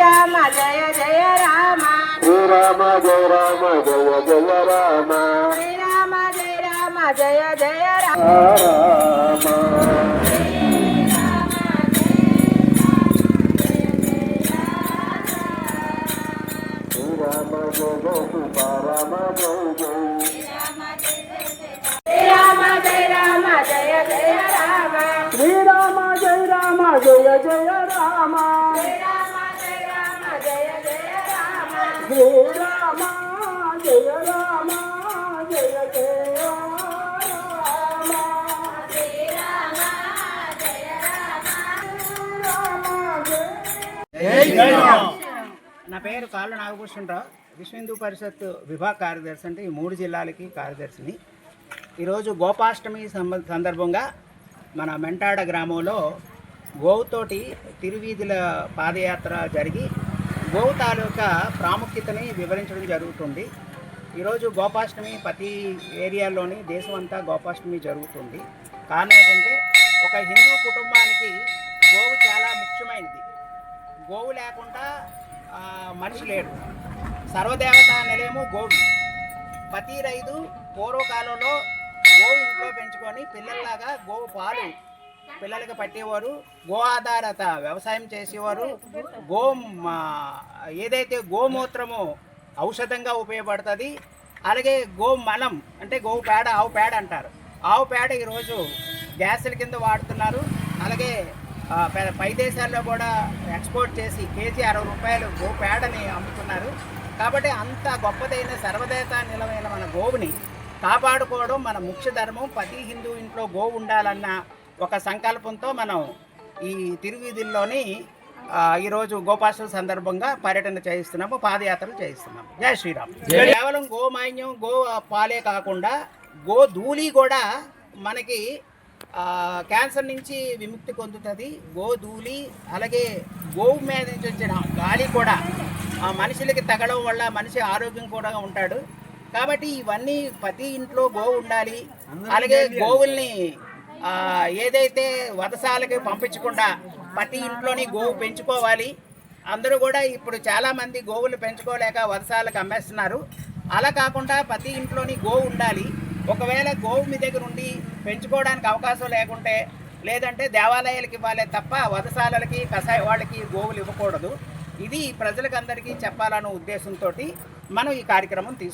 రామ జయ జయ రామ. శ్రీరామ జయ రామ జయ జయ రామ. శ్రీరామ జయ రామ జయ జయ రామ. రామ. శ్రీరామ జయ సీతారామ జయ జయ. శ్రీరామ జయ రామ జయ జయ రామ. శ్రీరామ జయ రామ జయ జయ రామ నా పేరు కాళ్ళ నాగభూషణరావు విశ్వ హిందూ పరిషత్ విభాగ కార్యదర్శి అంటే ఈ మూడు జిల్లాలకి కార్యదర్శిని ఈరోజు గోపాష్టమి సందర్భంగా మన మెంటాడ గ్రామంలో గోవుతోటి తిరువీధుల పాదయాత్ర జరిగి గోవు తాలూకా ప్రాముఖ్యతని వివరించడం జరుగుతుంది. ఈరోజు గోపాష్టమి ప్రతి ఏరియాలోని దేశం అంతా గోపాష్టమి జరుగుతుంది. కారణం ఏంటంటే ఒక హిందూ కుటుంబానికి గోవు చాలా ముఖ్యమైనది. గోవు లేకుండా మనిషి లేడు. సర్వదేవత నిలయము గోవు. ప్రతి రైతు పూర్వకాలంలో గోవు ఇంట్లో పెంచుకొని పిల్లల్లాగా గోవు పాలు పిల్లలకి పట్టేవారు గో ఆధారిత వ్యవసాయం చేసేవారు. గో ఏదైతే గోమూత్రము ఔషధంగా ఉపయోగపడుతుంది అలాగే గో మలం అంటే గోవు పేడ ఆవు పేడ అంటారు. ఆవు పేడ ఈరోజు గ్యాసుల కింద వాడుతున్నారు. అలాగే పై- దేశాల్లో కూడా ఎక్స్పోర్ట్ చేసి కేజీ అరవై రూపాయలు గో పేడని అమ్ముతున్నారు. కాబట్టి అంత గొప్పదైన సర్వదేత నిలవైన మన గోవుని కాపాడుకోవడం మన ముఖ్య ధర్మం. ప్రతి హిందూ ఇంట్లో గోవు ఉండాలన్న ఒక సంకల్పంతో మనం ఈ తిరువీధుల్లోని ఈరోజు గోపాష్టమి సందర్భంగా పర్యటన చేయిస్తున్నాము పాదయాత్రలు చేయిస్తున్నాము. జై శ్రీరామ్. కేవలం గోమాన్యం గో పాలే కాకుండా గో ధూళి కూడా మనకి క్యాన్సర్ నుంచి విముక్తి పొందుతుంది. గోధూళి అలాగే గోవు మీద నుంచి వచ్చిన గాలి కూడా ఆ మనుషులకి తగలడం వల్ల మనిషి ఆరోగ్యం కూడా ఉంటాడు. కాబట్టి ఇవన్నీ ప్రతి ఇంట్లో గోవు ఉండాలి. అలాగే గోవుల్ని ఏదైతే వదసాలకి పంపించకుండా ప్రతి ఇంట్లోని గోవు పెంచుకోవాలి. అందరూ కూడా ఇప్పుడు చాలామంది గోవులు పెంచుకోలేక వదసాలకు అమ్మేస్తున్నారు. అలా కాకుండా ప్రతి ఇంట్లోని గోవు ఉండాలి. ఒకవేళ గోవు మీ దగ్గర ఉండి పెంచుకోవడానికి అవకాశం లేకుంటే లేదంటే దేవాలయాలకి ఇవ్వాలి తప్ప వదసాలకి కషాయ వాళ్ళకి గోవులు ఇవ్వకూడదు. ఇది ప్రజలకందరికీ చెప్పాలన్న ఉద్దేశంతో మనం ఈ కార్యక్రమం తీసుకు